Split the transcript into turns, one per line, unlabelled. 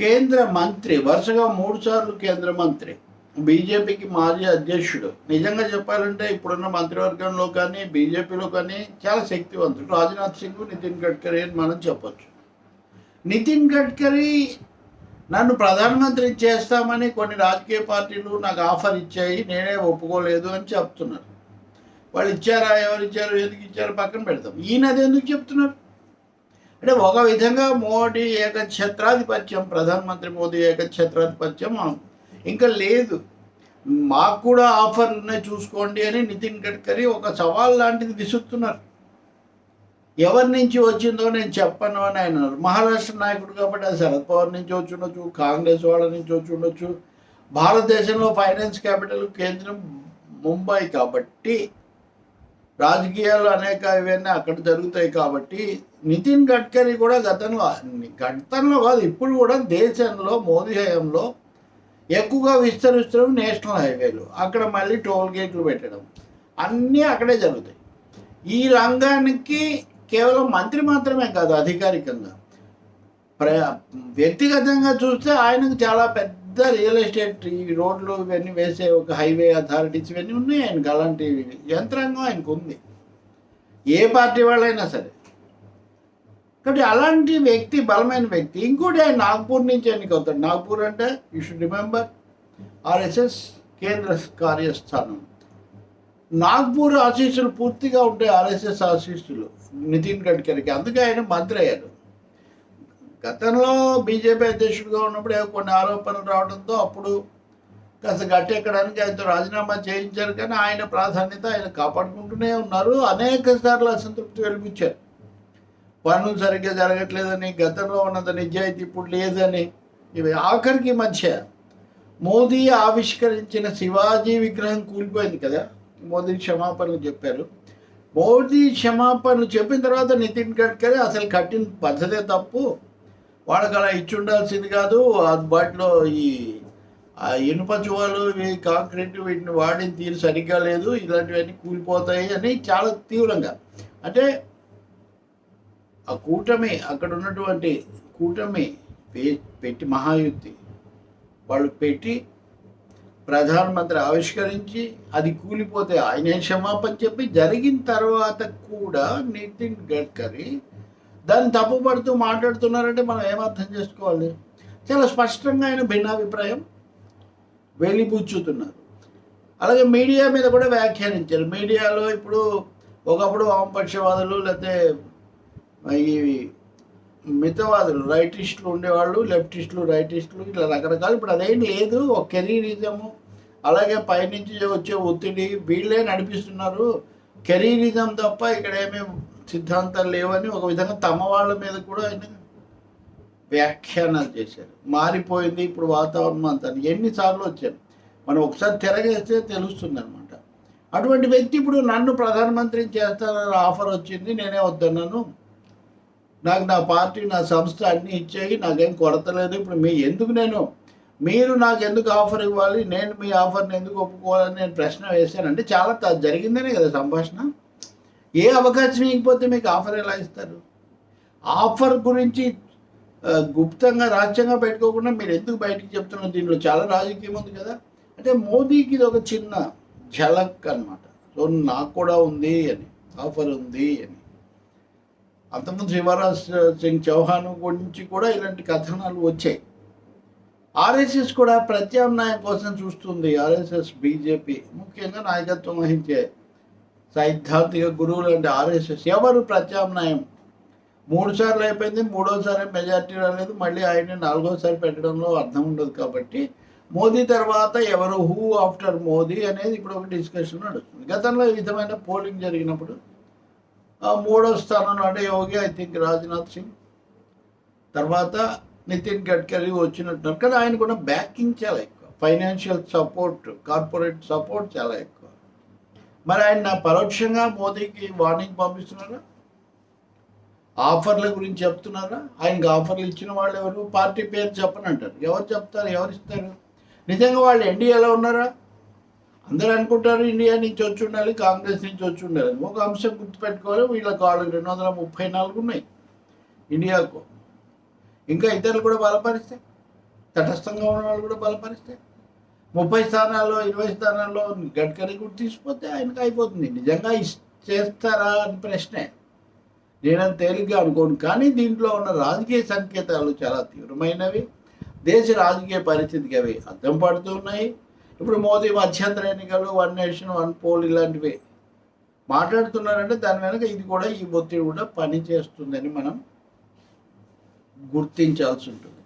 కేంద్ర మంత్రి వరుసగా మూడు సార్లు కేంద్ర మంత్రి. బీజేపీకి మాజీ అధ్యక్షుడు. నిజంగా చెప్పాలంటే ఇప్పుడున్న మంత్రివర్గంలో కానీ బీజేపీలో కానీ చాలా శక్తివంతుడు. రాజ్నాథ్ సింగ్ నితిన్ గడ్కరీ అని మనం చెప్పొచ్చు. నితిన్ గడ్కరీ నన్ను ప్రధానమంత్రి చేస్తామని కొన్ని రాజకీయ పార్టీలు నాకు ఆఫర్ ఇచ్చాయి. నేనే ఒప్పుకోలేదు అని చెప్తున్నారు. వాళ్ళు ఇచ్చారా? ఎవరు ఇచ్చారు ఎందుకు ఇచ్చారు? పక్కన పెడతాం. ఈయన అది ఎందుకు చెప్తున్నారు? అంటే ఒక విధంగా మోడీ ఏకఛత్రాధిపత్యం ప్రధానమంత్రి మోదీ ఏకఛత్రాధిపత్యం ఇంకా లేదు. మాకు కూడా ఆఫర్లు ఉన్నాయి చూసుకోండి అని నితిన్ గడ్కరీ ఒక సవాల్ లాంటిది విసురుతున్నారు ఎవరి నుంచి వచ్చిందో నేను చెప్పను అని ఆయన మహారాష్ట్ర నాయకుడు కాబట్టి అది శరద్ పవార్ నుంచి వచ్చి ఉండొచ్చు కాంగ్రెస్ వాళ్ళ నుంచి వచ్చి ఉండొచ్చు. భారతదేశంలో ఫైనాన్స్ క్యాపిటల్ కేంద్రం ముంబై కాబట్టి రాజకీయాలు అనేక ఇవన్నీ అక్కడ జరుగుతాయి కాబట్టి నితిన్ గడ్కరీ కూడా గతంలో గతంలో కాదు ఇప్పుడు కూడా దేశంలో మోదీ హయాంలో ఎక్కువగా విస్తరిస్తున్న నేషనల్ హైవేలు. అక్కడ మళ్ళీ టోల్ గేట్లు పెట్టడం. అన్నీ అక్కడే జరుగుతాయి. ఈ రంగానికి కేవలం మంత్రి మాత్రమే కాదు అధికారికంగా. ప్ర వ్యక్తిగతంగా చూస్తే ఆయనకు చాలా పెద్ద రియల్ ఎస్టేట్ ఈ రోడ్లు ఇవన్నీ వేసే ఒక హైవే అథారిటీస్ ఇవన్నీ ఉన్నాయి ఆయనకు అలాంటి యంత్రాంగం ఆయనకు ఉంది ఏ పార్టీ వాళ్ళైనా సరే. కాబట్టి అలాంటి వ్యక్తి బలమైన వ్యక్తి ఇంకోటి ఆయన నాగ్పూర్ నుంచి ఎన్నికవుతాడు నాగ్పూర్ అంటే యూ షుడ్ రిమెంబర్ ఆర్ఎస్ఎస్ కేంద్ర కార్యస్థానం. నాగ్పూర్ ఆశీస్సులు పూర్తిగా ఉంటాయి ఆర్ఎస్ఎస్ ఆశీస్సులు నితిన్ గడ్కరీకి. అందుకే ఆయన మంత్రి అయ్యారు. గతంలో బీజేపీ అధ్యక్షుడిగా ఉన్నప్పుడు కొన్ని ఆరోపణలు రావడంతో అప్పుడు కాస్త గట్టెక్కడానికి ఆయనతో రాజీనామా చేయించారు కానీ ఆయన ప్రాధాన్యత ఆయన కాపాడుకుంటూనే ఉన్నారు. అనేక సార్లు అసంతృప్తి వెలిపించారు పనులు సరిగ్గా జరగట్లేదని గతంలో ఉన్నంత నిజాయితీ ఇప్పుడు లేదని ఇవి ఆఖరికి మధ్య మోదీ ఆవిష్కరించిన శివాజీ విగ్రహం కూలిపోయింది కదా. మోదీ క్షమాపణలు చెప్పారు. మోదీ క్షమాపణలు చెప్పిన తర్వాత నితిన్ గడ్కరీ అసలు కట్టిన పద్ధతే తప్పు. వాళ్ళకి అలా ఇచ్చి ఉండాల్సింది కాదు. అది వాటిలో ఈ ఆ ఇనుప చువాలు కాంక్రీట్ వీటిని వాడిన తీరు సరిగ్గా లేదు. ఇలాంటివన్నీ కూలిపోతాయి అని చాలా తీవ్రంగా. అంటే ఆ కూటమి అక్కడ ఉన్నటువంటి కూటమి పెట్టి మహాయుక్తి వాళ్ళు పెట్టి ప్రధానమంత్రి ఆవిష్కరించి అది కూలిపోతే ఆయనే క్షమాపణ చెప్పి జరిగిన తర్వాత కూడా నితిన్ గడ్కరీ దాన్ని తప్పుపడుతూ మాట్లాడుతున్నారంటే మనం ఏమర్థం చేసుకోవాలి? చాలా స్పష్టంగా ఆయన భిన్నాభిప్రాయం వెలిబుచ్చుతున్నారు. అలాగే మీడియా మీద కూడా వ్యాఖ్యానించారు. మీడియాలో ఇప్పుడు ఒకప్పుడు వామపక్షవాదులు లేకపోతే ఈ మితవాదులు రైటిస్టులు ఉండేవాళ్ళు లెఫ్టిస్టులు రైటిస్టులు ఇట్లా రకరకాలు. ఇప్పుడు అదేం లేదు. ఒక కెరీరిజము అలాగే పైనుంచి వచ్చే ఒత్తిడి వీళ్ళే నడిపిస్తున్నారు. కెరీరిజం తప్ప ఇక్కడ ఏమీ సిద్ధాంతాలు లేవని ఒక విధంగా తమ వాళ్ళ మీద కూడా ఆయన వ్యాఖ్యానాలు చేశారు. మారిపోయింది ఇప్పుడు వాతావరణం అంతా ఎన్నిసార్లు వచ్చాను. మనం ఒకసారి తిరగేస్తే తెలుస్తుంది అనమాట అటువంటి వ్యక్తి ఇప్పుడు నన్ను ప్రధానమంత్రిని చేస్తానని ఆఫర్ వచ్చింది నేనే వద్దన్నాను. నాకు నా పార్టీ నా సంస్థ అన్నీ ఇచ్చాయి నాకేం కొరత లేదు ఇప్పుడు మీ ఎందుకు నేను? మీరు నాకు ఎందుకు ఆఫర్ ఇవ్వాలి? నేను మీ ఆఫర్ని ఎందుకు ఒప్పుకోవాలని నేను ప్రశ్న వేశానంటే చాలా జరిగిందనే కదా సంభాషణ. ఏ అవకాశం ఇవ్వకపోతే మీకు ఆఫర్ ఎలా ఇస్తారు? ఆఫర్ గురించి గుప్తంగా రహస్యంగా పెట్టుకోకుండా మీరు ఎందుకు బయటికి చెప్తున్నారు? దీనిలో చాలా రాజకీయం ఉంది కదా. అంటే మోదీకి ఇది ఒక చిన్న ఝలక్ అన్నమాట. సో నాకు కూడా ఉంది అని ఆఫర్ ఉంది అని. అంతకుముందు శివరాజ్ సింగ్ చౌహాన్ గురించి కూడా ఇలాంటి కథనాలు వచ్చాయి. ఆర్ఎస్ఎస్ కూడా ప్రత్యామ్నాయం కోసం చూస్తుంది. ఆర్ఎస్ఎస్ బీజేపీ ముఖ్యంగా నాయకత్వం వహించే సైద్ధాంతిక గురువులు అంటే ఆర్ఎస్ఎస్ ఎవరు ప్రత్యామ్నాయం? మూడు సార్లు అయిపోయింది మూడోసారి మెజార్టీ రాలేదు మళ్ళీ ఆయన నాలుగోసారి పెట్టడంలో అర్థం ఉండదు కాబట్టి మోదీ తర్వాత ఎవరు హూ ఆఫ్టర్ మోదీ అనేది ఇప్పుడు ఒక డిస్కషన్ నడుస్తుంది. గతంలో ఈ విధమైన పోలింగ్ జరిగినప్పుడు ఆ మూడో స్థానంలో అంటే యోగి ఐ థింక్ రాజ్నాథ్ సింగ్ తర్వాత నితిన్ గడ్కరీ వచ్చినట్టున్నారు. కానీ ఆయనకున్న బ్యాకింగ్ చాలా ఎక్కువ. ఫైనాన్షియల్ సపోర్ట్ కార్పొరేట్ సపోర్ట్ చాలా ఎక్కువ. మరి ఆయన పరోక్షంగా మోదీకి వార్నింగ్ పంపిస్తున్నారా? ఆఫర్ల గురించి చెప్తున్నారా? ఆయనకి ఆఫర్లు ఇచ్చిన వాళ్ళు ఎవరు? పార్టీ పేరు చెప్పనంటారు ఎవరు చెప్తారు? ఎవరు ఇస్తారు? నిజంగా వాళ్ళు ఎన్డీఏలో ఉన్నారా? అందరూ అనుకుంటారు ఇండియా నుంచి వచ్చి ఉండాలి కాంగ్రెస్ నుంచి వచ్చి ఉండాలి. ఒక అంశం గుర్తుపెట్టుకోవాలి. వీళ్ళకి వాళ్ళు రెండు వందల ముప్పై నాలుగు ఉన్నాయి ఇండియాకు. ఇంకా ఇతరులు కూడా బలపరిస్తాయి తటస్థంగా ఉన్న వాళ్ళు కూడా బలపరిస్తాయి ముప్పై స్థానాల్లో ఇరవై స్థానాల్లో గడ్కరీ కూడా తీసిపోతే ఆయనకు అయిపోతుంది. నిజంగా ఇస్- చేస్తారా అని ప్రశ్నే. నేనంత తేలిగ్గా అనుకోను కానీ దీంట్లో ఉన్న రాజకీయ సంకేతాలు చాలా తీవ్రమైనవి. దేశ రాజకీయ పరిస్థితికి అవి అద్దం పడుతున్నాయి ఇప్పుడు మోదీ మధ్యంతర ఎన్నికలు వన్ నేషన్ వన్ పోల్ ఇలాంటివి మాట్లాడుతున్నారంటే దాని వెనక ఇది కూడా ఈ ఒత్తిడి కూడా పని చేస్తుందని మనం గుర్తించాల్సి ఉంటుంది.